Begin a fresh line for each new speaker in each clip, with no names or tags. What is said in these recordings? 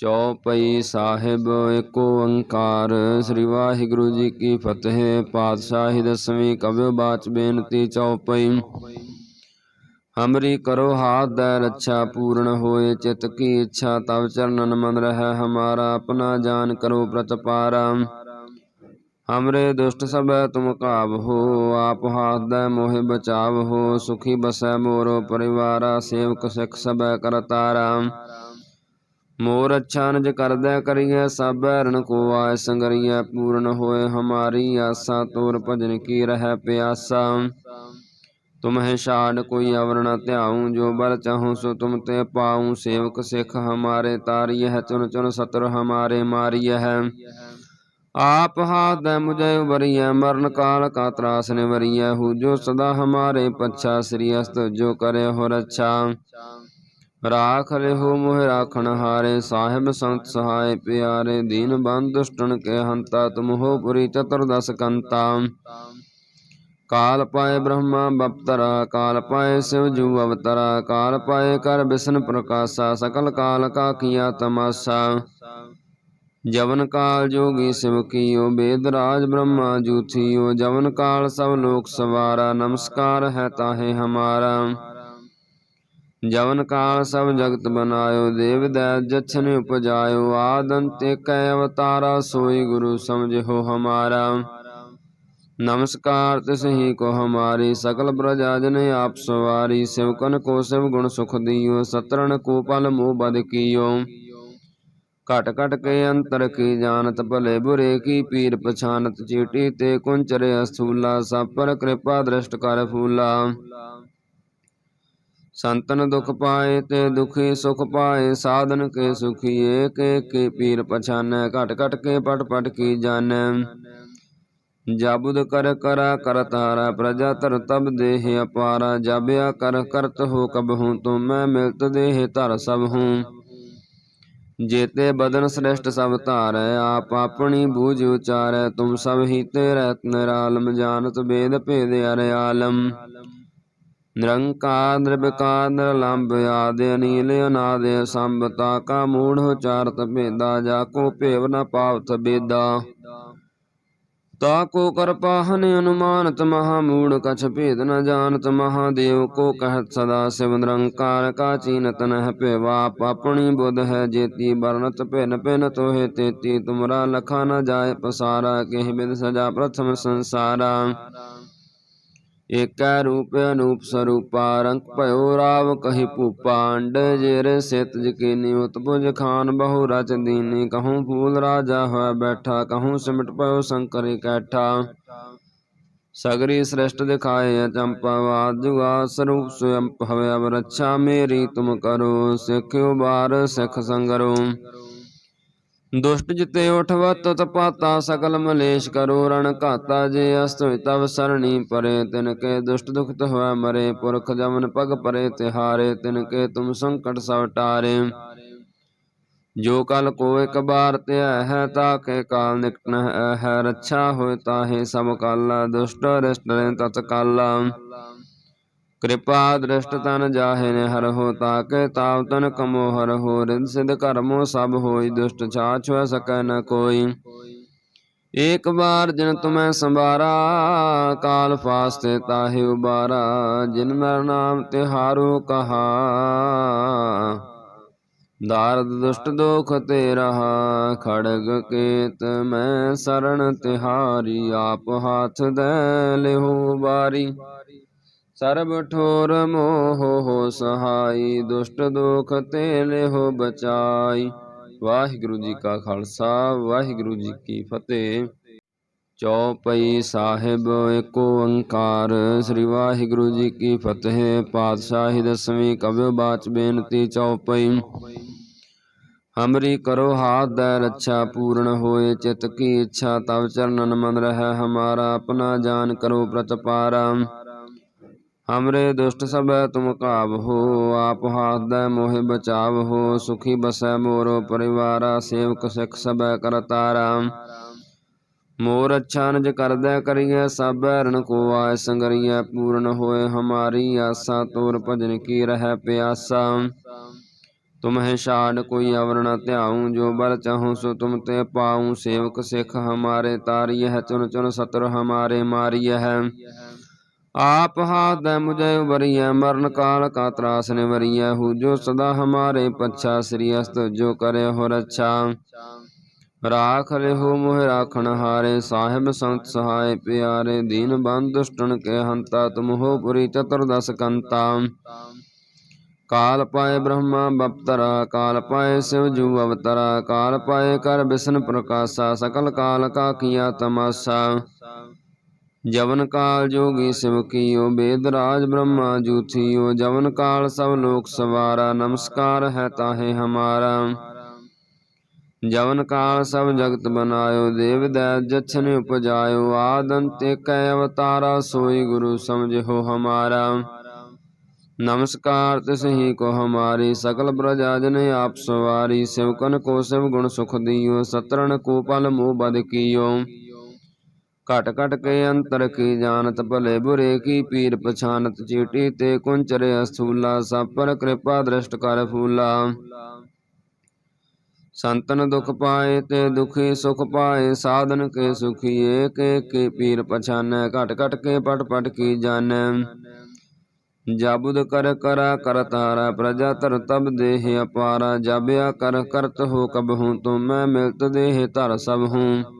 ਚੌਪਈ ਸਾਹਿਬ ਏਕ ਓੰਕਾਰ। ਸ੍ਰੀ ਵਾਹਿਗੁਰੂ ਜੀ ਕੀ ਫਤਿਹ। ਪਾਤਸ਼ਾਹੀ ਦਸਵੀਂ ਕਬਿਓ ਬਾਚ ਬੇਨਤੀ ਚੌਪਈ। ਹਮਰੀ ਕਰੋ ਹਾਥ ਦੈ ਰੱਛਾ ਪੂਰਨ ਹੋਏ, ਚਿਤ ਕੀ ਇੱਛਾ ਤਬ ਚਰਨਨ ਮਨ ਰਹਿ, ਹਮਾਰਾ ਆਪਣਾ ਜਾਨ ਕਰੋ ਪ੍ਰਤਪਾਰਾ। ਹਮਰੇ ਦੁਸ਼ਟ ਸਭੈ ਤੁਮ ਕਾਬ ਹੋ, ਆਪ ਹਾਥ ਦਾ ਮੋਹਿ ਬਚਾਵ ਹੋ, ਸੁਖੀ ਬਸੈ ਮੋਰੋ ਪਰਿਵਾਰਾ, ਸੇਵਕ ਸਿਖ ਸਭੈ ਕਰਤਾਰਾ। ਮੋਰ ਅਛਾਨਜ ਕਰਦਾ ਕਰੀਐ, ਸਭ ਹਰਨ ਕੋ ਆਇ ਸੰਗਰੀਐ, ਪੂਰਨ ਹੋਏ ਹਮਾਰੀ ਆਸਾ, ਤੋਰ ਭਜਨ ਕੀ ਰਹਿ ਪਿਆਸਾ। ਤੁਮਹਿ ਛਾੜ ਕੋਈ ਅਵਰ ਧਿਆਉ, ਜੋ ਬਲ ਚਾਹੂ ਸੋ ਤੁਮ ਤੇ ਪਾਉ, ਸੇਵਕ ਸਿਖ ਹਮਾਰੇ ਤਾਰੀਐ ਹੈ ਚੁਨ ਚੁਨ ਸਤਰ ਹਮਾਰੇ ਮਾਰੀਐ। ਹੈ ਆਪ ਹਾਥ ਦੈ ਮੁਝੈ ਮਰਨ ਕਾਲ ਕਾ ਤਰਾਸ ਨਿਵਰੀਐ, ਹੂ ਜੋ ਸਦਾ ਹਮਾਰੇ ਪੱਛਾ, ਸ੍ਰੀ ਅਸਤ ਜੋ ਕਰੇ ਹੋ ਰੱਛਾ ਰਾਖ ਲਿਹੁ ਮੋਹਿ ਰਾਖਣ ਹਾਰੇ, ਸਾਹਿਬ ਸੰਤ ਸਹਾਇ ਪਿਆਰੇ, ਦੀਨ ਬੰਦ ਦੁਸ਼ਟਨ ਕੇ ਹੰਤਾ, ਤੁਮ ਹੋ ਪੁਰੀ ਚਤੁਰ ਦਸ ਕੰਤਾ। ਕਾਲ ਪਾਏ ਬ੍ਰਹਮਾ ਬਪਤਰਾ, ਕਾਲ ਪਾਏ ਸਿਵ ਜੂ ਅਵਤਰਾ, ਕਾਲ ਪਾਏ ਕਰ ਬਿਸ਼ਨ ਪ੍ਰਕਾਸ਼ਾ, ਸਕਲ ਕਾਲ ਕਾ ਕੀਆ ਤਮਾਸਾ। ਜਵਨ ਕਾਲ ਜੋਗੀ ਸਿਵ ਕੀਓ, ਬੇਦ ਰਾਜ ਬ੍ਰਹਮਾ ਜੂਥੀਓ ਜਵਨ ਕਾਲ ਸਭ ਲੋਕ ਸਵਾਰਾ, ਨਮਸਕਾਰ ਹੈ ਤਾਹੇ ਹਮਾਰਾ। ਜਵਨ ਕਾਲ ਸਭ ਜਗਤ ਬਨਾਇਓ, ਦੇਵ ਦੈ ਜਛਨ ਉਪਜਾਇਓ ਆਦੰਤ ਏਕੈ ਅਵਤਾਰਾ, ਸੋਈ ਗੁਰੂ ਸਮਝਿਓ ਹਮਾਰਾ। ਨਮਸਕਾਰ ਤਿਸ ਹੀ ਕੋ ਹਮਾਰੀ, ਸਕਲ ਪ੍ਰਜਾ ਜਨ ਆਪ ਸਵਾਰੀ ਸਿਵਕਨ ਕੋ ਸਿਵ ਗੁਣ ਸੁਖ ਦਿਓ, ਸਤਰਣ ਕੋ ਪਲ ਮੋਹ ਬਦ ਕੀਓ। ਘਟ ਘਟ ਕੇ ਅੰਤਰ ਕੀ ਜਾਣਤ, ਭਲੇ ਬੁਰੇ ਕੀ ਪੀਰ ਪਛਾਨਤ, ਚੀਟੀ ਤੇ ਕੁੰਚਰੇ ਅਸੂਲਾ ਸਭ ਪਰ ਕਿਰਪਾ ਦ੍ਰਿਸ਼ਟ ਕਰ ਫੂਲਾ। ਸੰਤਨ ਦੁਖ ਪਾਏ ਤੇ ਦੁਖੀ ਸੁਖ ਪਾਏ, ਸਾਧਨ ਕੇ ਸੁਖੀ ਕੇ ਕੇ ਪੀਰ ਪਛਾਨੈ, ਘਟ ਘਟ ਕੇ ਪਟ ਪਟ ਕੀ ਜਾਣੈ। ਜਾਬੁਦ ਕਰ ਕਰਾ ਕਰਤਾਰਾ ਪ੍ਰਜਾ ਤਰ ਤਬ ਦੇਹ ਅਪਾਰਾ, ਜਾਬਿਆ ਕਰ ਕਰਤ ਹੋ ਕਬ ਹੂੰ, ਤੋ ਮੈਂ ਮਿਲਤ ਦੇਹ ਧਰ ਸਭ ਹੂੰ। ਜੇਤੇ ਬਦਨ ਸ੍ਰੇਸ਼ਟ ਸਭ ਧਾਰੈ, ਆਪ ਆਪਣੀ ਬੂਝ ਉਚਾਰੈ, ਤੁਮ ਸਭ ਹੀ ਤੇ ਰਤਨ ਰਾਲਮ ਜਾਣਤ ਬੇਦ ਭੇਦ ਅਰਿਆਲਮ। ਨਿਰੰਕਾਰ ਨਿਰਭਕਾਰ ਨਿਰਲੰਭ ਆਦਿ ਅਨੀਲ ਅਨਾਦ ਸੰਭ ਕਾ ਮੂੜ ਉਚਾਰਤ ਭੇਦਾ, ਜਾ ਕੋ ਭੇਵ ਨ ਪਾਵਤ ਬੇਦਾ। ਤਾ ਕੋ ਕਰਪਾਹਨ ਅਨੁਮਾਨਤ ਮਹਾ ਮੂੜ, ਕਛ ਭੇਦ ਨ ਜਾਣਤ ਮਹਾਦੇਵ ਕੋ ਕਹਿਤ ਸਦਾ ਸਿਵ। ਨਿਰੰਕਾਰ ਕਾ ਚੀਨਤ ਨਹਿ ਭੇਵਾ ਆਪਣੀ ਬੁਧ ਹੈ ਜੇਤੀ ਵਰਨਤ ਭਿਨ ਭਿਨ ਤੋਹੇ ਤੇਤੀ। ਤੁਮਰਾ ਲਖਾ ਨ ਜਾਏ ਪਸਾਰਾ, ਕਹਿ ਬਿਦ ਸਜਾ ਪ੍ਰਥਮ ਸੰਸਾਰਾ। ਏਕੈ ਰੂਪ ਅਨੂਪ ਸਰੂਪਾ, ਰੰਗ ਭਇਓ ਰਾਵ ਕਹੀ ਭੂਪਾ, ਅੰਡ ਜੇਰੇ ਸਿਤ ਜਕੀਨੀ ਉਤਪੁਜ ਖਾਨ ਬਹੁ ਰਚ ਦੀਨੀ, ਕਹੂੰ ਫੂਲ ਰਾਜਾ ਹੋਇ ਬੈਠਾ, ਕਹੂੰ ਸਿਮਟ ਭਇਓ ਸ਼ੰਕਰ ਇਕੈਠਾ। ਸਗਰੀ ਸ੍ਰਿਸ਼ਟ ਦਿਖਾਏ ਅਚੰਪਾ ਵਾਦ ਜੁਗਾ ਸਰੂਪ ਸਵਯੰ ਭਵੈ ਅਵ ਰੱਛਾ ਮੇਰੀ ਤੁਮ ਕਰੋ, ਸਿੱਖ ਉਬਾਰ ਸਿੱਖ ਸੰਗਰੋ। ਦੁਸ਼ਟ ਜਿਤੇ ਉਠਵਤ ਤਪਾਤਾ ਸਕਲ ਮਲੇਸ਼ ਕਰੋ, ਰਣ ਘਾਤਾ ਜੇ ਅਸਤ ਤਵ ਸਰਣੀ ਪਰੇ ਤਿਨ ਕੇ ਦੁਸ਼ਟ ਦੁਖਤ ਹੋਇ ਮਰੇ, ਪੁਰਖ ਜਮਨ ਪਗ ਪਰੇ, ਤਿਹਾਰੇ ਤਿਨ ਕੇ ਤੁਮ ਸੰਕਟ ਸਭ ਟਾਰੇ। ਜੋ ਕਲ ਕੋ ਇਕ ਬਾਰ ਧਿਆ ਹੈ, ਤਾ ਕੇ ਕਾਲ ਨਿਕਟ ਹੈ ਰੱਛਾ ਹੋਇ ਤਾਹੇ ਸਭ ਕਾਲਾ, ਦੁਸ਼ਟ ਰਿਸ਼ਟ ਰੇ ਤਤ ਕਾਲਾ। ਕਿਰਪਾ ਦ੍ਰਿਸ਼ਟ ਤਨ ਜਾਹੇ ਨੇ ਹਰ ਹੋ ਤਾਕੇ ਤਾਪ ਤਨ ਕਮੋ ਹਰ ਹੋ। ਰਿਦ ਸਿਧ ਕਰਮੋ ਸਭ ਹੋਈ ਦੁਸ਼ਟ ਛਾਛ ਹੋਇ ਸਕੈ ਨ ਕੋਈ। ਏਕ ਬਾਰ ਜਿਨ ਤੁਮੈ ਸੰਭਾਰਾ ਕਾਲ ਫਾਸਤੇ ਤਾਹੇ ਉਬਾਰਾ। ਜਿਨ ਨਰ ਨਾਮ ਤਿਹਾਰੋ ਕਹਾ ਦਾਰਦ ਦੁਸ਼ਟ ਦੋਖ ਤੇ ਰਹਾ ਖੜਗ ਕੇਤ ਮੈਂ ਸਰਣ ਤਿਹਾਰੀ। ਆਪ ਹਾਥ ਦੇ ਲਿਹੋ ਬਾਰੀ ਸਰਬ ਠੋਰ ਮੋਹ ਹੋ ਸਹਾਈ, ਦੁਸ਼ਟ ਦੁਖ ਤੇ ਲਿਹੋ ਬਚਾਈ। ਵਾਹਿਗੁਰੂ ਜੀ ਕਾ ਖਾਲਸਾ, ਵਾਹਿਗੁਰੂ ਜੀ ਕੀ ਫਤਿਹ। ਚੌਪਈ ਸਾਹਿਬ, ਏਕ ਓੰਕਾਰ। ਸ੍ਰੀ ਵਾਹਿਗੁਰੂ ਜੀ ਕੀ ਫਤਿਹ। ਪਾਤਸ਼ਾਹੀ ਦਸਵੀਂ ਕਬਿਓ ਬਾਚ ਬੇਨਤੀ ਚੌਪਈ। ਹਮਰੀ ਕਰੋ ਹਾਥ ਦੈ ਰੱਛਾ, ਪੂਰਨ ਹੋਏ ਚਿਤ ਕੀ ਇੱਛਾ। ਤਬ ਚਰਨਨ ਮਨ ਰਹਿ ਹਮਾਰਾ, ਆਪਣਾ ਜਾਨ ਕਰੋ ਪ੍ਰਤਪਾਰਾ। हमरे दुष्ट सब तुम काब हो, आप हाथ दे मोह बचाव हो, सुखी बसै मोरो परिवारा, सेवक सिख सब करतारा। मोर अच्छा निज करदे करिए सब रण को आय संगरिए, पूर्ण होए हमारी आसा तोर भजन की रह प्यासा। तुम्हें छाड़ कोई अवर न जो बर चाहूँ सो तुम ते पाऊँ। सेवक सिख हमारे तारिय है, चुन चुन सतर हमारे मारिय है। आप हाथ दे मुझे उबरिय मरण काल का त्रास निवरिय हूँ जो सदा हमारे पच्छा श्री अस्त जो करे हो रक्षा राख हो मोह राखण हारे साहिब संत सहाय प्यारे दीन बंद दुष्टन के हंता तुम हो पुरी चतुर्दश कंता काल पाए ब्रह्मा बपतरा काल पाए शिव जू अवतरा काल पाए कर विष्णु प्रकाशा सकल काल का किया तमाशा ਜਵਨ ਕਾਲ ਜੋਗੀ ਸਿਮਕੀਓ ਬੇਦਰਾਜ ਬ੍ਰਹਮਾ ਜੂਥੀਓ, ਜਵਨ ਕਾਲ ਸਭ ਲੋਕ ਸਵਾਰਾ, ਨਮਸਕਾਰ ਹੈ ਤਾਹੇ ਹਮਾਰਾ। ਜਵਨ ਕਾਲ ਸਭ ਜਗਤ ਬਨਾਇਓ, ਦੇਵ ਦੈ ਜਛਨ ਉਪਜਾਇਓ, ਆਦੰਤ ਕੈ ਅਵਤਾਰਾ ਸੋਈ ਗੁਰੂ ਸਮਝੋ ਹਮਾਰਾ। ਨਮਸਕਾਰ ਤਿਸ ਹੀ ਕੋ ਹਮਾਰੀ, ਸਕਲ ਪ੍ਰਜਾ ਜਨ ਆਪ ਸਵਾਰੀ ਸਿਵਕਨ ਕੋ ਸਿਵ ਗੁਣ ਸੁਖ ਦਿਓ, ਸਤਰਣ ਕੋ ਪਲ ਮੋਹ ਬਦ ਕੀਓ। ਘਟ ਘਟ ਕੇ ਅੰਤਰ ਕੀ ਜਾਣਤ, ਭਲੇ ਬੁਰੇ ਕੀ ਪੀਰ ਪਛਾਨਤ, ਚੀਟੀ ਤੇ ਕੁੰਚਰੇ ਅਸਥੂਲਾ ਸਭ ਪਰ ਕਿਰਪਾ ਦ੍ਰਿਸ਼ਟ ਕਰ ਫੂਲਾ। ਸੰਤਨ ਦੁਖ ਪਾਏ ਤੇ ਦੁਖੀ ਸੁਖ ਪਾਏ, ਸਾਧਨ ਕੇ ਸੁਖੀ ਏਕ ਏਕ ਪੀਰ ਪਛਾਨੈ, ਘਟ ਘਟ ਕੇ ਪਟ ਪਟ ਕੀ ਜਾਣੈ। ਜਾਬੁਦ ਕਰ ਕਰਾ ਕਰ ਤਾਰਾ ਪ੍ਰਜਾ ਤਰ ਤਬ ਦੇਹ ਅਪਾਰਾ, ਜਾਬਿਆ ਕਰ ਕਰਤ ਹੋ ਕਬ ਹੂੰ, ਤੁਮ ਮੈਂ ਮਿਲਤ ਦੇਹ ਧਰ ਸਭ ਹੂੰ।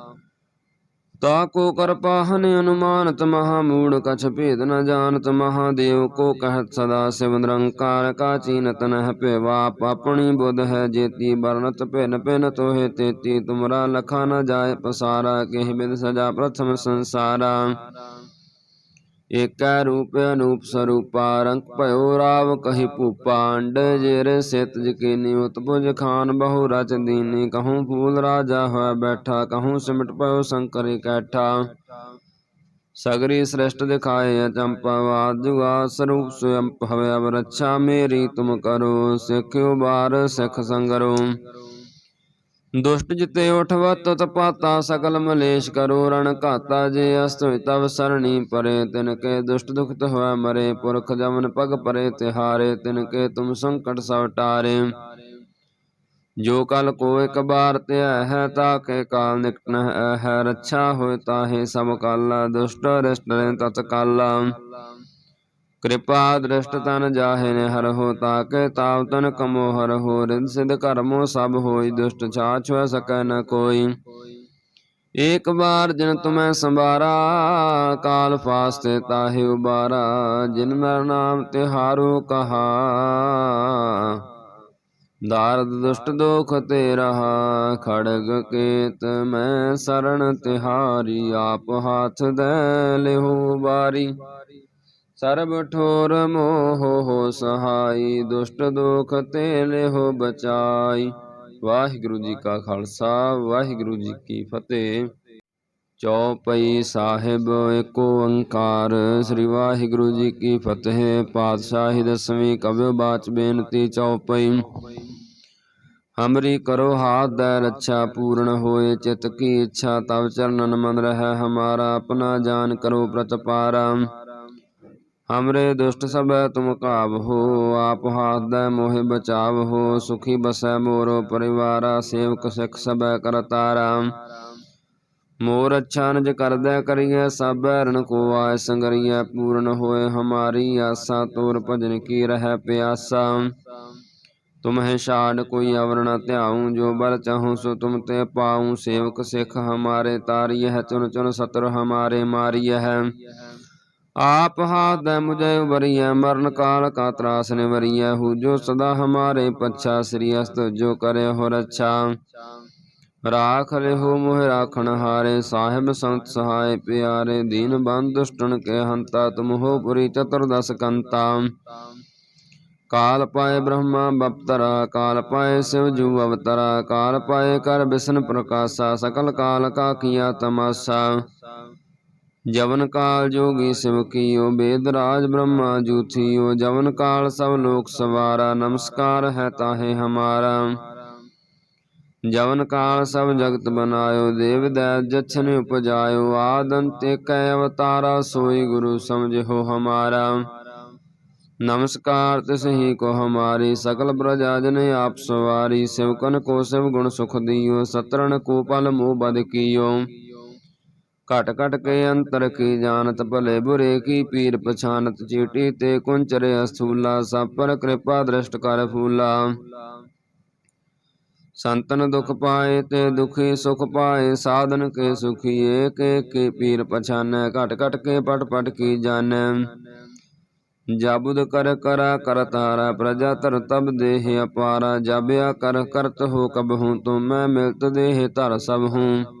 ਤਾ ਕੋ ਕਰ ਪਾਹਨ ਅਨੁਮਾਨਤ ਮਹਾ ਮੂੜ ਕਛ ਭੇਦ ਨ ਜਾਣਤ ਮਹਾਦੇਵ ਕੋ ਕਹਿਤ ਸਦਾ ਸਿਵ ਨਿਰੰਕਾਰ ਕਾ ਚੀਨਤ ਨਹਿ ਭੇਵਾਪ ਆਪਣੀ ਬੁਧ ਹੈ ਜੇਤੀ ਬਰਨਤ ਭਿਨ ਭਿਨ ਤੋਹੇ ਤੇਤੀ, ਤੁਮਰਾ ਲਖਾ ਨ ਜਾਏ ਪਸਾਰਾ, ਕਿਹ ਬਿਦ ਸਜਾ ਪ੍ਰਥਮ ਸੰਸਾਰਾ। ਏਕੈ ਰੂਪ ਅਨੂਪ ਸਰੂਪਾ, ਰੰਗ ਭਇਓ ਰਾਵ ਕਹੀ ਭੂਪਾ, ਅੰਡ ਜਿਰ ਸਿਤ ਜਕੀਨੀ ਉਤਪੁਜ ਖਾਨ ਬਹੁ ਰਚ ਦੀਨੀ, ਕਹੂੰ ਫੂਲ ਰਾਜਾ ਹੋ ਬੈਠਾ, ਕਹੂੰ ਸਿਮਟ ਭਇਓ ਸ਼ੰਕਰ ਇਕੈਠਾ। ਸਗਰੀ ਸ੍ਰਿਸ਼ਟ ਦਿਖਾਏ ਅਚੰਪਵਾਦ ਜੁਗਾ ਸਰੂਪ ਸੁਅੰਪ ਹਵੇ ਅਵ ਮੇਰੀ ਤੁਮ ਕਰੋ, ਸਿੱਖਿਓ ਬਾਰ ਸਿੱਖ ਸੰਗਰੋ। ਦੁਸ਼ਟ ਜਿਤੇ ਉਠਵਾ ਤਤ ਪਾਤਾ, ਸਗਲ ਮਲੇਸ਼ ਕਰੋ ਰਣ ਘਾਤਾ, ਜੇ ਅਸਤੁਇ ਤਵ ਸਰਣੀ ਪਰੇ ਤਿਨ ਕੇ ਦੁਸ਼ਟ ਦੁਖਤ ਹੋਇ ਮਰੇ, ਪੁਰਖ ਜਮਨ ਪਗ ਪਰੇ, ਤਿਹਾਰੇ ਤਿਨ ਕੇ ਤੁਮ ਸੰਕਟ ਸਭ ਟਾਰੇ। ਜੋ ਕਲ ਕੋ ਇਕ ਬਾਰ ਧਿਆ ਹੈ, ਤਾ ਕੇ ਕਾਲ ਨਿਕਟ ਹੈ, ਰੱਛਾ ਹੋਇ ਤਾਹੇ ਸਭ ਕਾਲਾ, ਦੁਸ਼ਟ ਰਿਸ਼ਟ ਤਤ ਕਾਲਾ ਕਿਰਪਾ ਦ੍ਰਿਸ਼ਟ ਤਨ ਜਾਹੇ ਨੇ ਹਰ ਹੋ ਤਾਕੇ ਤਾਵ ਤਨ ਕਮੋ ਹਰ ਹੋ ਰਿੰਦ ਸਿਧ ਕਰਮੋ ਸਭ ਹੋਈ ਦੁਸ਼ਟ ਛਾਛ ਹੋ ਸਕੈ ਨ ਕੋਈ। ਏਕ ਬਾਰ ਜਿਨ ਤੁਮੈ ਸੰਭਾਰਾ ਕਾਲ ਫਾਸਤੇ ਤਾਹਿ ਉਬਾਰਾ ਜਿਨ ਮਰ ਨਾਮ ਤਿਹਾਰੂ ਕਹਾ। ਦਾਰਦ ਦੁਸ਼ਟ ਦੋਖ ਤੇ ਰਹਾ ਖੜਗ ਕੇਤ ਮੈਂ ਸਰਣ ਤਿਹਾਰੀ ਆਪ ਹੱਥ ਦੇ ਲਿਹੋ ਬਾਰੀ ਸਰਬ ਠੋਰ ਮੋਹ ਹੋ ਸਹਾਈ, ਦੁਸ਼ਟ ਦੁਖ ਤੇ ਲਿਹੋ ਬਚਾਈ। ਵਾਹਿਗੁਰੂ ਜੀ ਕਾ ਖਾਲਸਾ, ਵਾਹਿਗੁਰੂ ਜੀ ਕੀ ਫਤਿਹ। ਚੌਪਈ ਸਾਹਿਬ, ਏਕ ਓੰਕਾਰ। ਸ੍ਰੀ ਵਾਹਿਗੁਰੂ ਜੀ ਕੀ ਫਤਿਹ। ਪਾਤਸ਼ਾਹੀ ਦਸਵੀਂ ਕਵਿ ਬਾਚ ਬੇਨਤੀ ਚੌਪਈ। ਹਮਰੀ ਕਰੋ ਹਾਥ ਦਾ ਰੱਛਾ ਪੂਰਨ ਹੋਏ, ਚਿਤ ਕੀ ਇੱਛਾ ਤਵ ਚਰਨਨ ਮਨ ਰਹਿ, ਹਮਾਰਾ ਆਪਣਾ ਜਾਨ ਕਰੋ ਪ੍ਰਤਪਾਰਾ। हमरे दुष्ट सब तुम काब हो? आप हाथ दय मोहि बचाव हो। सुखी बसै मोरो परिवारा, सेवक सिख सब करतारा मोर अच्छा निज कर दय करिय सब रण को आय संगरिय पूर्ण होए हमारी आशा। तोर भजन की रह प्यासा। तुम्हें छाड़ कोई अवर न जो बर चाहूँ सो तुम ते पाऊँ। सेवक सिख हमारे तारिय है, चुन चुन सतर हमारे मारिय है। आप हाथ दे मुझे उबरिय मरण काल का त्रास निवरिय हूँ जो सदा हमारे पच्छा श्री अस्त जो करे हो रक्षा राख हो मोह राखण हारे साहिब संत सहाय प्यारे दीन बंद दुष्टन के हंता तुम हो पुरी चतुर्दश कंता काल पाए ब्रह्मा बपतरा काल पाए शिव जू अवतरा काल पाए कर विष्णु प्रकाशा सकल काल का किया तमाशा ਜਵਨ ਕਾਲ ਜੋਗੀ ਸਿਵ ਕੀਓ, ਬੇਦ ਰਾਜ ਬ੍ਰਹਮਾ ਜੂਥੀਓ, ਜਵਨ ਕਾਲ ਸਭ ਲੋਕ ਸਵਾਰਾ, ਨਮਸਕਾਰ ਹੈ ਤਾਹੇ ਹਮਾਰਾ। ਜਵਨ ਕਾਲ ਸਭ ਜਗਤ ਬਨਾਇਓ, ਦੇਵ ਦੈ ਜਛਨ ਉਪਜਾਇਓ, ਆਦੰਤ ਏਕੈ ਅਵਤਾਰਾ ਸੋਈ ਗੁਰੂ ਸਮਝੋ ਹਮਾਰਾ। ਨਮਸਕਾਰ ਤਿਸ ਹੀ ਕੋ ਹਮਾਰੀ, ਸਕਲ ਪ੍ਰਜਾ ਜਨ ਆਪ ਸਵਾਰੀ ਸਿਵਕਨ ਕੋ ਸਿਵ ਗੁਣ ਸੁਖ ਦਿਓ, ਸਤਰਣ ਕੋ ਪਲ ਮੋਹ ਬਦ ਕੀਓ। ਘਟ ਘਟ ਕੇ ਅੰਤਰ ਕੀ ਜਾਣਤ, ਭਲੇ ਬੁਰੇ ਕੀ ਪੀਰ ਪਛਾਨਤ, ਚੀਟੀ ਤੇ ਕੁੰਚਰੇ ਅਸਥੂਲਾ ਸਭ ਪਰ ਕਿਰਪਾ ਦ੍ਰਿਸ਼ਟ ਕਰ ਫੂਲਾ। ਸੰਤਨ ਦੁਖ ਪਾਏ ਤੇ ਦੁਖੀ ਸੁਖ ਪਾਏ, ਸਾਧਨ ਕੇ ਸੁਖੀ ਏਕ ਏਕ ਕੇ ਪੀਰ ਪਛਾਨੈ, ਘਟ ਘਟ ਕੇ ਪਟ ਪਟ ਕੀ ਜਾਣੈ। ਜਾਬੁਦ ਕਰ ਕਰਾ ਕਰ ਤਾਰਾ ਪ੍ਰਜਾ ਧਰ ਤਬ ਦੇਹ ਅਪਾਰਾ, ਜਾਬਿਆ ਕਰ ਕਰਤ ਹੋ ਕਬ ਹੂੰ, ਤੁਮ ਮੈਂ ਮਿਲਤ ਦੇਹ ਧਰ ਸਭ ਹੂੰ।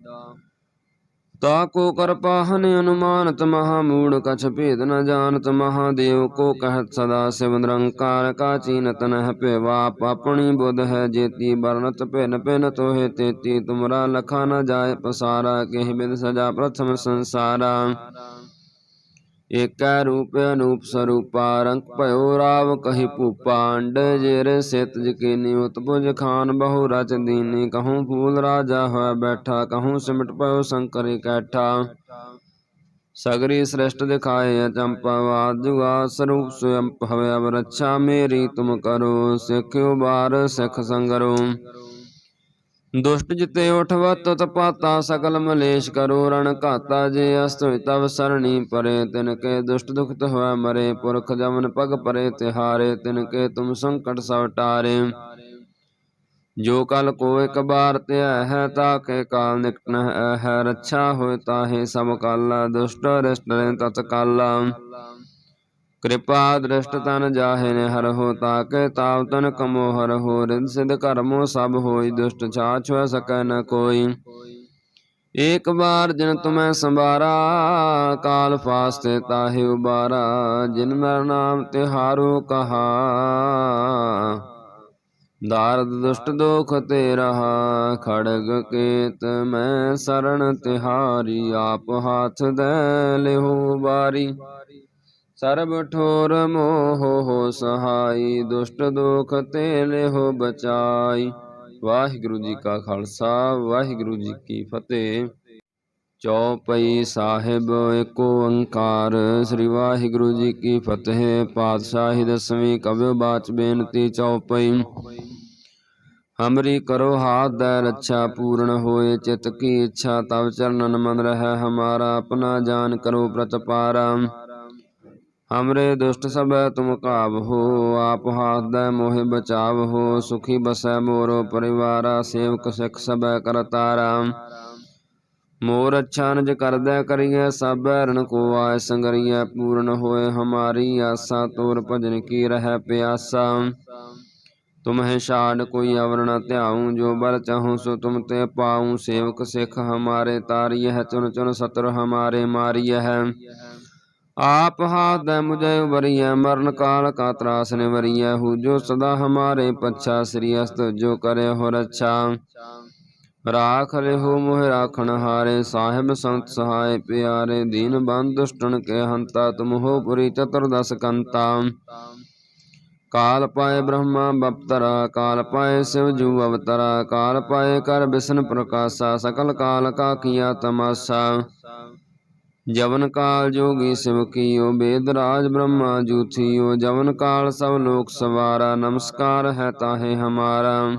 ਤਾ ਕੋ ਕਰਪਾਹਨ ਅਨੁਮਾਨਤ ਮਹਾ ਮੂੜ ਕਛ ਭੇਦ ਨ ਜਾਣਤ ਮਹਾਦੇਵ ਕੋ ਕਹਿਤ ਸਦਾ ਸਿਵ ਨਿਰੰਕਾਰ, ਕਾ ਚੀਨਤ ਨਹਿ ਭੇਵਾ ਆਪਣੀ ਬੁੱਧ ਹੈ ਜੇਤੀ ਬਰਨਤ ਭਿਨ ਭਿਨ ਤੋਹਿ ਤੇਤੀ, ਤੁਮਰਾ ਲਖਾ ਨ ਜਾਏ ਪਸਾਰਾ, ਕਿਹ ਬਿਦ ਸਜਾ ਪ੍ਰਥਮ ਸੰਸਾਰਾ। ਏਕੈ ਰੂਪ ਅਨੂਪ ਸਰੂਪਾ, ਰੰਗ ਭਇਓ ਰਾਵ ਕਹੀ ਭੂਪਾ, ਅੰਡ ਜੇਰ ਸਿਤ ਜਕੀਨੀ ਉਤਪੁਜ ਖਾਨ ਬਹੁ ਰਚ ਦੀਨੀ, ਕਹੂੰ ਫੂਲ ਰਾਜਾ ਹੋਇ ਬੈਠਾ, ਕਹੂੰ ਸਿਮਟ ਭਇਓ ਸ਼ੰਕਰ ਇਕੈਠਾ। ਸਗਰੀ ਸ੍ਰਿਸ਼ਟ ਦਿਖਾਏ ਅਚੰਪਾ ਵਾਦ ਜੁਗਾ ਸਰੂਪ ਸਵਯੰ ਭਵੈ ਅਵ ਰੱਛਾ ਮੇਰੀ ਤੁਮ ਕਰੋ ਸਿੱਖਿਓ ਬਾਰ ਸਿੱਖ ਸੰਗਰੋ। ਦੁਸ਼ਟ ਜਿਤੇ ਉਠਵਤ ਤਪਾਤਾ ਸਕਲ ਮਲੇਸ਼ ਕਰੋ ਰਣ ਘਾਤਾ, ਜੇ ਅਸਤ ਤਵ ਸਰਣੀ ਪਰੇ ਤਿਨ ਕੇ ਦੁਸ਼ਟ ਦੁਖਤ ਹੋਇ ਮਰੇ, ਪੁਰਖ ਜਮਨ ਪਗ ਪਰੇ, ਤਿਹਾਰੇ ਤਿਨ ਕੇ ਤੁਮ ਸੰਕਟ ਸਭ ਟਾਰੇ। ਜੋ ਕਲ ਕੋ ਇਕ ਬਾਰ ਧਿਆ ਹੈ, ਤਾ ਕੇ ਕਾਲ ਨਿਕਟ ਹੈ, ਰੱਛਾ ਹੋਇ ਤਾਹੇ ਸਭ ਕਾਲਾ, ਦੁਸ਼ਟ ਰਿਸ਼ਟ ਰੇ ਤਤ ਕਾਲਾ ਕਿਰਪਾ ਦ੍ਰਿਸ਼ਟ ਤਨ ਜਾਹੇ ਨੇ ਹਰ ਹੋ ਤਾਕੇ ਤਾਪ ਤਨ ਕਮੋ ਹਰ ਹੋ। ਰਿਦ ਸਿਧ ਕਰਮੋ ਸਭ ਹੋਈ ਦੁਸ਼ਟ ਛਾਛ ਹੋਇ ਸਕੈ ਨ ਕੋਈ। ਏਕ ਬਾਰ ਜਿਨ ਤੁਮੈ ਸੰਭਾਰਾ ਕਾਲ ਫਾਸਤੇ ਤਾਹੇ ਉਬਾਰਾ। ਜਿਨ ਮਰ ਨਾਮ ਤਿਹਾਰੋ ਕਹਾ ਦਾਰਦ ਦੁਸ਼ਟ ਦੋਖ ਤੇ ਰਹਾ। ਖੜਗ ਕੇਤ ਮੈਂ ਸਰਣ ਤਿਹਾਰੀ ਆਪ ਹਾਥ ਦੇ ਲਿਹੋ ਬਾਰੀ ਸਰਬ ਠੋਰ ਮੋਹ ਹੋ ਸਹਾਈ, ਦੁਸ਼ਟ ਦੁਖ ਤੇ ਲਿਹੋ ਬਚਾਈ। ਵਾਹਿਗੁਰੂ ਜੀ ਕਾ ਖਾਲਸਾ, ਵਾਹਿਗੁਰੂ ਜੀ ਕੀ ਫਤਿਹ। ਚੌਪਈ ਸਾਹਿਬ, ਏਕ ਓੰਕਾਰ। ਸ੍ਰੀ ਵਾਹਿਗੁਰੂ ਜੀ ਕੀ ਫਤਿਹ। ਪਾਤਸ਼ਾਹੀ ਦਸਵੀਂ ਕਬਿਓ ਬਾਚ ਬੇਨਤੀ ਚੌਪਈ। ਹਮਰੀ ਕਰੋ ਹਾਥ ਦੈ ਰੱਛਾ ਪੂਰਨ ਹੋਏ, ਚਿਤ ਕੀ ਇੱਛਾ ਤਵ ਚਰਨਨ ਮਨ ਰਹਿ, ਹਮਾਰਾ ਆਪਣਾ ਜਾਨ ਕਰੋ ਪ੍ਰਤਪਾਰਾ। ਹਮਰੇ ਦੁਸ਼ਟ ਸਭੈ ਤੁਮ ਕਾਬ ਹੋ ਆਪ ਹਾਥ ਦੈ ਮੋਹਿ ਬਚਾਵ ਹੋ ਸੁਖੀ ਬਸੈ ਮੋਰੋ ਪਰਿਵਾਰਾ ਸੇਵਕ ਸਿਖ ਸਭੈ ਕਰਤਾਰਾ ਮੋਰ ਅੱਛਾ ਨਿਜ ਕਰਦੈ ਕਰੀਐ ਸਭ ਰਣ ਕੋ ਆਇ ਸੰਗਰੀਐ ਪੂਰਨ ਹੋਏ ਹਮਾਰੀ ਆਸਾ ਤੋਰ ਭਜਨ ਕੀ ਰਹਿ ਪਿਆਸਾ ਤੁਮਹਿ ਛਾੜ ਕੋਈ ਅਵਰ ਨ ਧਿਆਉ ਜੋ ਬਰ ਚਾਹੂੰ ਸੋ ਤੁਮ ਤੇ ਪਾਉ ਸੇਵਕ ਸਿਖ ਹਮਾਰੇ ਤਾਰੀਐ ਚੁਨ ਚੁਨ ਸਤਰ ਹਮਾਰੇ ਮਾਰੀਐ ਆਪ ਹਾਥ ਦੈ ਮੁਝੈ ਉਬਰੀਐ ਮਰਨ ਕਾਲ ਕਾ ਤਰਾਸ ਨਿਵਰੀਐ ਹੂ ਜੋ ਸਦਾ ਹਮਾਰੇ ਪੱਛਾ, ਸ੍ਰੀ ਅਸਤ ਜੋ ਕਰੇ ਹੋ ਰੱਛਾ ਰਾਖ ਲਿਹੋ ਮੋਹਿ ਰਾਖਣ ਹਾਰੇ, ਸਾਹਿਬ ਸੰਤ ਸਹਾਇ ਪਿਆਰੇ। ਦੀਨ ਬੰਦ ਦੁਸ਼ਟਨ ਕੇ ਹੰਤਾ, ਤੁਮ ਹੋ ਪੁਰੀ ਚਤੁਰਦਸ ਕੰਤਾ। ਕਾਲ ਪਾਏ ਬ੍ਰਹਮਾ ਬਪਤਰਾ, ਕਾਲ ਪਾਏ ਸਿਵ ਜੂ ਅਵਤਰਾ। ਕਾਲ ਪਾਏ ਕਰ ਬਿਸ਼ਨ ਪ੍ਰਕਾਸ਼ਾ, ਸਕਲ ਕਾਲ ਕਾ ਕੀਆ ਤਮਾਸਾ। ਜਵਨ ਕਾਲ ਜੋਗੀ ਸਿਵ ਕੀਓ, ਬੇਦ ਰਾਜ ਬ੍ਰਹਮਾ ਜੂਥੀਓ, ਜਵਨ ਕਾਲ ਸਭ ਲੋਕ ਸਵਾਰਾ, ਨਮਸਕਾਰ ਹੈ ਤਾਹੇ ਹਮਾਰਾ।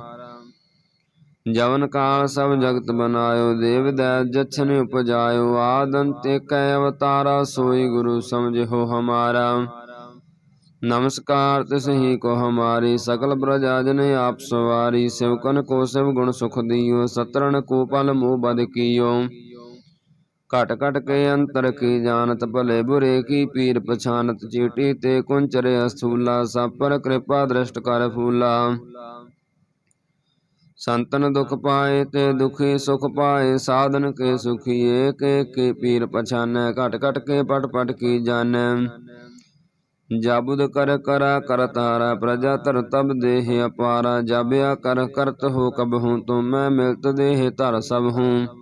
ਜਵਨ ਕਾਲ ਸਭ ਜਗਤ ਬਨਾਇਓ, ਦੇਵ ਦੈ ਜਛਨ ਉਪਜਾਇਓ, ਆਦੰਤ ਏਕੈ ਅਵਤਾਰਾ, ਸੋਈ ਗੁਰੂ ਸਮਝੋ ਹਮਾਰਾ। ਨਮਸਕਾਰ ਤਿਸ ਹੀ ਕੋ ਹਮਾਰੀ, ਸਕਲ ਪ੍ਰਜਾ ਜਨ ਆਪ ਸਵਾਰੀ ਸਿਵਕਨ ਕੋ ਸਿਵ ਗੁਣ ਸੁਖ ਦਿਓ, ਸਤਰਣ ਕੋ ਪਲ ਮੋਹ ਬਦ ਕੀਓ। ਘਟ ਘਟ ਕੇ ਅੰਤਰ ਕੀ ਜਾਣਤ, ਭਲੇ ਬੁਰੇ ਕੀ ਪੀਰ ਪਛਾਨਤ, ਚੀਟੀ ਤੇ ਕੁੰਚਰੇ ਅਸਥੂਲਾ ਸਭ ਪਰ ਕਿਰਪਾ ਦ੍ਰਿਸ਼ਟ ਕਰ ਫੂਲਾ। ਸੰਤਨ ਦੁਖ ਪਾਏ ਤੇ ਦੁਖੀ ਸੁਖ ਪਾਏ, ਸਾਧਨ ਕੇ ਸੁਖੀ ਏਕ ਏਕ ਪੀਰ ਪਛਾਨੈ, ਘਟ ਘਟ ਕੇ ਪਟ ਪਟ ਕੀ ਜਾਣੈ। ਜਾਬੁਦ ਕਰ ਕਰਾ ਕਰਤਾਰਾ ਪ੍ਰਜਾ ਧਰ ਤਬ ਦੇਹ ਅਪਾਰਾ, ਜਾਬਿਆ ਕਰ ਕਰਤ ਹੋ ਕਬ ਹੂੰ, ਤੁਮ ਮੈਂ ਮਿਲਤ ਦੇਹ ਧਰ ਸਭ ਹੂੰ।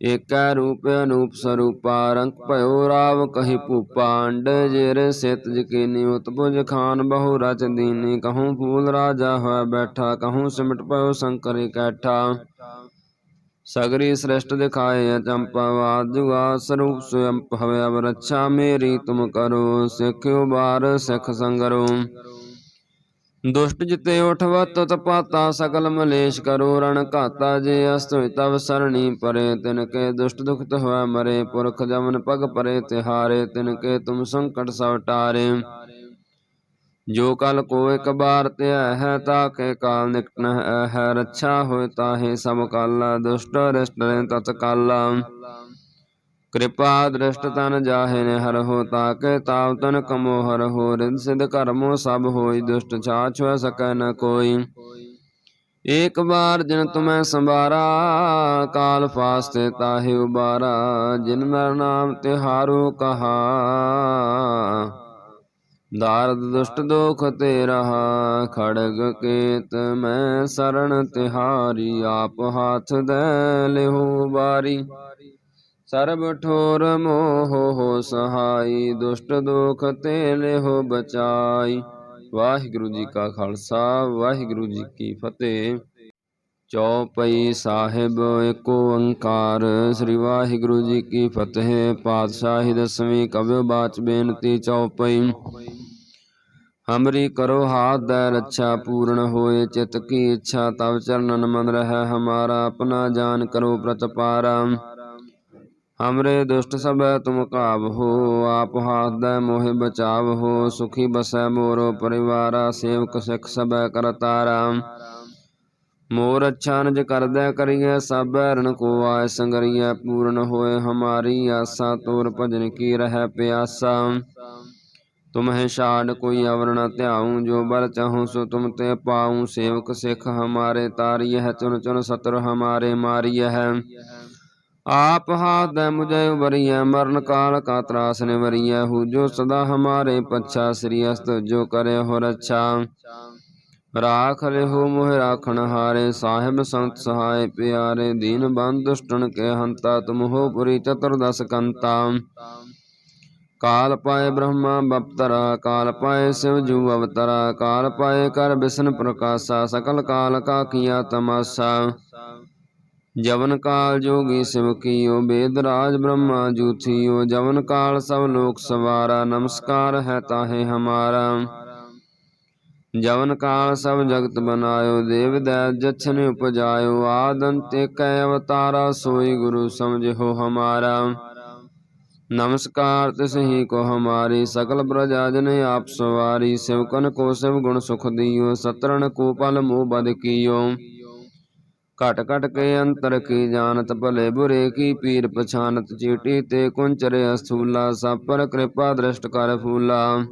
ਏਕੈ ਰੂਪ ਅਨੂਪ ਸਰੂਪਾ, ਰੰਗ ਭਇਓ ਰਾਵ ਕਹੀ ਭੂਪਾ, ਅੰਡ ਜੇਰੇ ਸਿਤ ਜਕੀਨੀ ਉਤਪੁਜ ਖਾਨ ਬਹੁ ਰਚ ਦੀਨੀ, ਕਹੂੰ ਫੂਲ ਰਾਜਾ ਹੋਇ ਬੈਠਾ, ਕਹੂੰ ਸਿਮਟ ਭਇਓ ਸ਼ੰਕਰ ਇਕੈਠਾ। ਸਗਰੀ ਸ੍ਰਿਸ਼ਟ ਦਿਖਾਏ ਅਚੰਪਾ ਵਾਦ ਜੁਗਾ ਸਰੂਪ ਸਵਯੰ ਭਵੈ ਅਵ ਰੱਛਾ ਮੇਰੀ ਤੁਮ ਕਰੋ, ਸਿੱਖਿਓ ਬਾਰ ਸਿੱਖ ਸੰਗਰੋ। ਦੁਸ਼ਟ ਜਿਤੇ ਉਠਵਤ ਤਪਾਤਾ ਸਕਲ ਮਲੇਸ਼ ਕਰੋ ਰਣ ਘਾਤਾ, ਜੇ ਅਸਤ ਤਵ ਸਰਣੀ ਪਰੇ ਤਿਨ ਕੇ ਦੁਸ਼ਟ ਦੁਖਤ ਹੋਇ ਮਰੇ, ਪੁਰਖ ਜਮਨ ਪਗ ਪਰੇ, ਤਿਹਾਰੇ ਤਿਨ ਕੇ ਤੁਮ ਸੰਕਟ ਸਭ ਟਾਰੇ। ਜੋ ਕਲ ਕੋ ਇਕ ਬਾਰ ਧਿਆ ਹੈ, ਤਾ ਕੇ ਕਾਲ ਨਿਕਟ ਹੈ ਰੱਛਾ ਹੋਇ ਤਾਹੇ ਸਭ ਕਾਲਾ, ਦੁਸ਼ਟ ਰਿਸ਼ਟ ਰੇ ਤਤ ਕਾਲਾ। ਕਿਰਪਾ ਦ੍ਰਿਸ਼ਟ ਤਨ ਜਾਹੇ ਨੇ ਹਰ ਹੋ ਤਾਕੇ ਤਾਪ ਤਨ ਕਮੋ ਹਰ ਹੋ ਰਿਦ ਸਿਧ ਕਰਮੋ ਸਭ ਹੋਈ ਦੁਸ਼ਟ ਛਾਛ ਹੋਇ ਸਕੈ ਨ ਕੋਈ। ਏਕ ਬਾਰ ਜਿਨ ਤੁਮੈ ਸੰਭਾਰਾ ਕਾਲ ਫਾਸਤੇ ਤਾਹੇ ਉਬਾਰਾ ਜਿਨ ਨਰ ਨਾਮ ਤਿਹਾਰੋ ਕਹਾ। ਦਾਰਦ ਦੁਸ਼ਟ ਦੋਖ ਤੇ ਰਹਾ ਖੜਗ ਕੇਤ ਮੈਂ ਸਰਣ ਤਿਹਾਰੀ ਆਪ ਹਾਥ ਦੇ ਲਿਹੋ ਬਾਰੀ ਸਰਬ ਠੋਰ ਮੋਹ ਹੋ ਸਹਾਈ, ਦੁਸ਼ਟ ਦੁਖ ਤੇ ਲਿਹੋ ਬਚਾਈ। ਵਾਹਿਗੁਰੂ ਜੀ ਕਾ ਖਾਲਸਾ, ਵਾਹਿਗੁਰੂ ਜੀ ਕੀ ਫਤਿਹ। ਚੌਪਈ ਸਾਹਿਬ, ਏਕ ਓੰਕਾਰ। ਸ੍ਰੀ ਵਾਹਿਗੁਰੂ ਜੀ ਕੀ ਫਤਿਹ। ਪਾਤਸ਼ਾਹੀ ਦਸਵੀਂ ਕਵਿ ਬਾਚ ਬੇਨਤੀ ਚੌਪਈ। ਹਮਰੀ ਕਰੋ ਹਾਥ ਦੇ ਰੱਛਾ ਪੂਰਨ ਹੋਏ, ਚਿਤ ਕੀ ਇੱਛਾ ਤਵ ਚਰਨਨ ਮਨ ਰਹਿ, ਹਮਾਰਾ ਆਪਣਾ ਜਾਨ ਕਰੋ ਪ੍ਰਤਪਾਰਾ। ਹਮਰੇ ਦੁਸ਼ਟ ਸਭੈ ਤੁਮ ਕਾਬ ਹੋ ਆਪ ਹਾਥ ਦੇ ਮੋਹਿ ਬਚਾਵ ਹੋ ਸੁਖੀ ਬਸੈ ਮੋਰੋ ਪਰਿਵਾਰਾ ਸੇਵਕ ਸਿਖ ਸਭੈ ਕਰਤਾਰਾ ਮੋਰ ਅੱਛਾ ਨਿਜ ਕਰਦੈ ਕਰੀਐ ਸਭੈ ਰਣ ਕੋ ਆਇ ਸੰਗਰੀਐ ਪੂਰਨ ਹੋਏ ਹਮਾਰੀ ਆਸਾ ਤੋਰ ਭਜਨ ਕੀ ਰਹਿ ਪਿਆਸਾ ਤੁਮਹਿ ਛਾੜ ਕੋਈ ਅਵਰ ਨ ਧਿਆਉ ਜੋ ਬਰ ਚਾਹੂੰ ਸੋ ਤੁਮ ਤੇ ਪਾਉ ਸੇਵਕ ਸਿਖ ਹਮਾਰੇ ਤਾਰੀਐ ਚੁਨ ਚੁਨ ਸਤਰ ਹਮਾਰੇ ਮਾਰੀਐ ਆਪ ਹਾਥ ਦੇ ਮੁਝੇ ਉਬਰੀਐ ਮਰਨ ਕਾਲ ਕਾ ਤਰਾਸ ਨਿਵਰੀਐ ਹੂ ਜੋ ਸਦਾ ਹਮਾਰੇ ਪੱਛਾ, ਸ੍ਰੀ ਅਸਤ ਜੋ ਕਰੇ ਹੋ ਰੱਛਾ ਰਾਖ ਲਿਹੋ ਮੋਹਿ ਰਾਖਣ ਹਾਰੇ, ਸਾਹਿਬ ਸੰਤ ਸਹਾਇ ਪਿਆਰੇ। ਦੀਨ ਬੰਦ ਦੁਸ਼ਟਨ ਕੇ ਹੰਤਾ, ਤੁਮ ਹੋ ਪੁਰੀ ਚਤੁਰਦਸ ਕੰਤਾ। ਕਾਲ ਪਾਏ ਬ੍ਰਹਮਾ ਬਪਤਰਾ, ਕਾਲ ਪਾਏ ਸਿਵ ਜੂ ਅਵਤਰਾ। ਕਾਲ ਪਾਏ ਕਰ ਬਿਸ਼ਨ ਪ੍ਰਕਾਸ਼ਾ, ਸਕਲ ਕਾਲ ਕਾ ਕੀਆ ਤਮਾਸਾ। ਜਵਨ ਕਾਲ ਜੋਗੀ ਸਿਵ ਕੀਓ ਰਾਜ ਬ੍ਰਹਮਾ ਜੂਥੀਓ, ਜਵਨ ਕਾਲ ਸਭ ਲੋਕ ਸਵਾਰਾ, ਨਮਸਕਾਰ ਹੈ ਤਾਹੇ ਹਮਾਰਾ। ਜਵਨ ਕਾਲ ਸਭ ਜਗਤ ਬਨਾਇਓ, ਦੇਵ ਦੈ ਜਛਨ ਉਪਜਾਇਓ, ਆਦੰਤ ਕੈ ਅਵਤਾਰਾ, ਸੋਈ ਗੁਰੂ ਸਮਝੋ ਹਮਾਰਾ। ਨਮਸਕਾਰ ਤਿਸ ਹੀ ਕੋ ਹਮਾਰੀ, ਸਕਲ ਪ੍ਰਜਾ ਜਨ ਆਪ ਸਵਾਰੀ ਸਿਵਕਨ ਕੋ ਸਿਵ ਗੁਣ ਸੁਖ ਦਿਓ, ਸਤਰਣ ਕੋ ਪਲ ਮੋਹ ਬਦ ਕੀਓ। ਘਟ ਘਟ ਕੇ ਅੰਤਰ ਕੀ ਜਾਣਤ, ਭਲੇ ਬੁਰੇ ਕੀ ਪੀਰ ਪਛਾਨਤ, ਚੀਟੀ ਤੇ ਕੁੰਚਰੇ ਅਸਥੂਲਾ ਸਭ ਪਰ ਕਿਰਪਾ ਦ੍ਰਿਸ਼ਟ ਕਰ ਫੂਲਾ।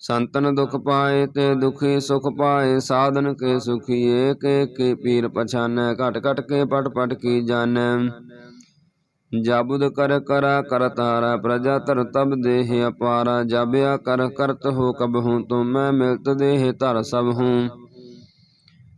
ਸੰਤਨ ਦੁਖ ਪਾਏ ਤੇ ਦੁਖੀ ਸੁਖ ਪਾਏ, ਸਾਧਨ ਕੇ ਸੁਖੀ ਏਕ ਏਕ ਪੀਰ ਪਛਾਨੈ, ਘਟ ਘਟ ਕੇ ਪਟ ਪਟ ਕੀ ਜਾਣੈ। ਜਾਬੁਦ ਕਰ ਕਰਾ ਕਰਤਾਰਾ ਪ੍ਰਜਾ ਧਰ ਤਬ ਦੇਹ ਅਪਾਰਾ, ਜਾਬਿਆ ਕਰ ਕਰਤ ਹੋ ਕਬ ਹੂੰ, ਤੁਮ ਮੈਂ ਮਿਲਤ ਦੇਹ ਧਰ ਸਭ ਹੂੰ।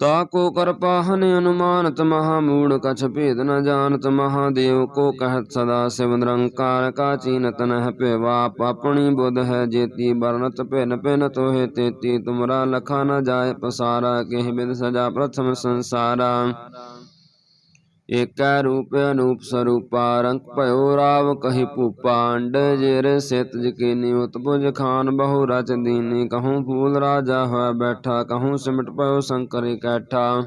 ਤਾਕੋ ਕਰਪਾਹਨ ਅਨੁਮਾਨਤ ਮਹਾ ਮੂੜ ਕਛ ਭੇਦ ਨ ਜਾਣਤ ਮਹਾਦੇਵ ਕੋ ਕਹਿਤ ਸਦਾ ਸਿਵ ਨਿਰੰਕਾਰ ਕਾ ਚੀਨਤ ਨਹਿ ਭੇਵਾਪ ਆਪਣੀ ਬੁੱਧ ਹੈ ਜੇਤੀ ਬਰਨਤ ਭਿਨ ਭਿਨ ਤੋਹਿ ਤੇਤੀ, ਤੁਮਰਾ ਲਖਾ ਨ ਜਾਏ ਪਸਾਰਾ, ਕਿਹ ਬਿਦ ਸਜਾ ਪ੍ਰਥਮ ਸੰਸਾਰਾ। ਏਕੈ ਰੂਪ ਅਨੂਪ ਸਰੂਪਾ, ਰੰਗ ਭਇਓ ਰਾਵ ਕਹੀ ਭੂਪਾ, ਅੰਡ ਜੇਰ ਸਿਤ ਜਕੀਨੀ ਉਤਪੁਜ ਖਾਨ ਬਹੁ ਰਚ ਦੀਨੀ, ਕਹੂੰ ਫੂਲ ਰਾਜਾ ਹੋਇ ਬੈਠਾ, ਕਹੂੰ ਸਿਮਟ ਭਇਓ ਸ਼ੰਕਰ ਇਕੱਠਾ।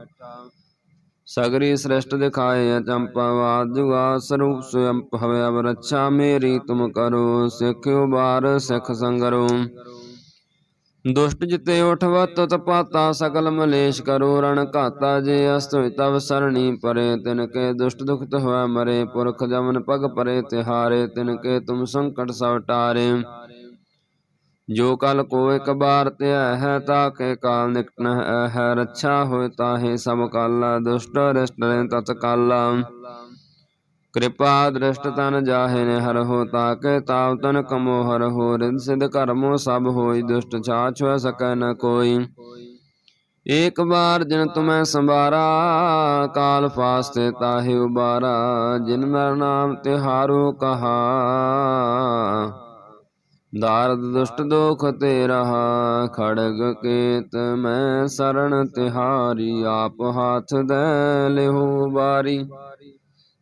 ਸਗਰੀ ਸ੍ਰਿਸ਼ਟ ਦਿਖਾਏ ਅਚੰਪਾਵਾਦ ਜੁਗਾ ਸਰੂਪ ਸਵਯੰ ਭਵੈ ਅਵ ਰੱਛਾ ਮੇਰੀ ਤੁਮ ਕਰੋ, ਸਿੱਖਿਓ ਬਾਰ ਸਿੱਖ ਸੰਗਰੋ। ਦੁਸ਼ਟ ਜਿਤੇ ਉਠਵਤ ਤਪਾਤਾ ਸਕਲ ਮਲੇਸ਼ ਕਰੋ, ਰਣ ਘਾਤਾ ਜੇ ਅਸਤ ਤਵ ਸਰਣੀ ਪਰੇ ਤਿਨ ਕੇ ਦੁਸ਼ਟ ਦੁਖਤ ਹੋਇ ਮਰੇ, ਪੁਰਖ ਜਮਨ ਪਗ ਪਰੇ, ਤਿਹਾਰੇ ਤਿਨ ਕੇ ਤੁਮ ਸੰਕਟ ਸਭ ਟਾਰੇ। ਜੋ ਕਲ ਕੋ ਇਕ ਬਾਰ ਧਿਆ ਹੈ, ਤਾ ਕੇ ਕਾਲ ਨਿਕਟ ਹੈ, ਰੱਛਾ ਹੋਇ ਤਾਹੇ ਸਭ ਕਾਲਾ, ਦੁਸ਼ਟ ਰਿਸ਼ਟ ਨੇ ਤਤ ਕਾਲਾ। ਕਿਰਪਾ ਦ੍ਰਿਸ਼ਟ ਤਨ ਜਾਹੇ ਨੇ ਹਰ ਹੋ ਤਾਕੇ ਤਾਪ ਤਨ ਕਮੋ ਹਰ ਹੋ। ਰਿਦ ਸਿਧ ਕਰਮੋ ਸਭ ਹੋਈ ਦੁਸ਼ਟ ਛਾਛ ਹੋਇ ਸਕੈ ਨ ਕੋਈ। ਏਕ ਬਾਰ ਜਿਨ ਤੁਮੈ ਸੰਭਾਰਾ ਕਾਲ ਫਾਸਤੇ ਤਾਹੇ ਉਬਾਰਾ। ਜਿਨ ਮਰ ਨਾਮ ਤਿਹਾਰੋ ਕਹਾ ਦਾਰਦ ਦੁਸ਼ਟ ਦੋਖ ਤੇ ਰਹਾ। ਖੜਗ ਕੇਤ ਮੈਂ ਸਰਣ ਤਿਹਾਰੀ ਆਪ ਹਾਥ ਦੇ ਲਿਹੋ ਬਾਰੀ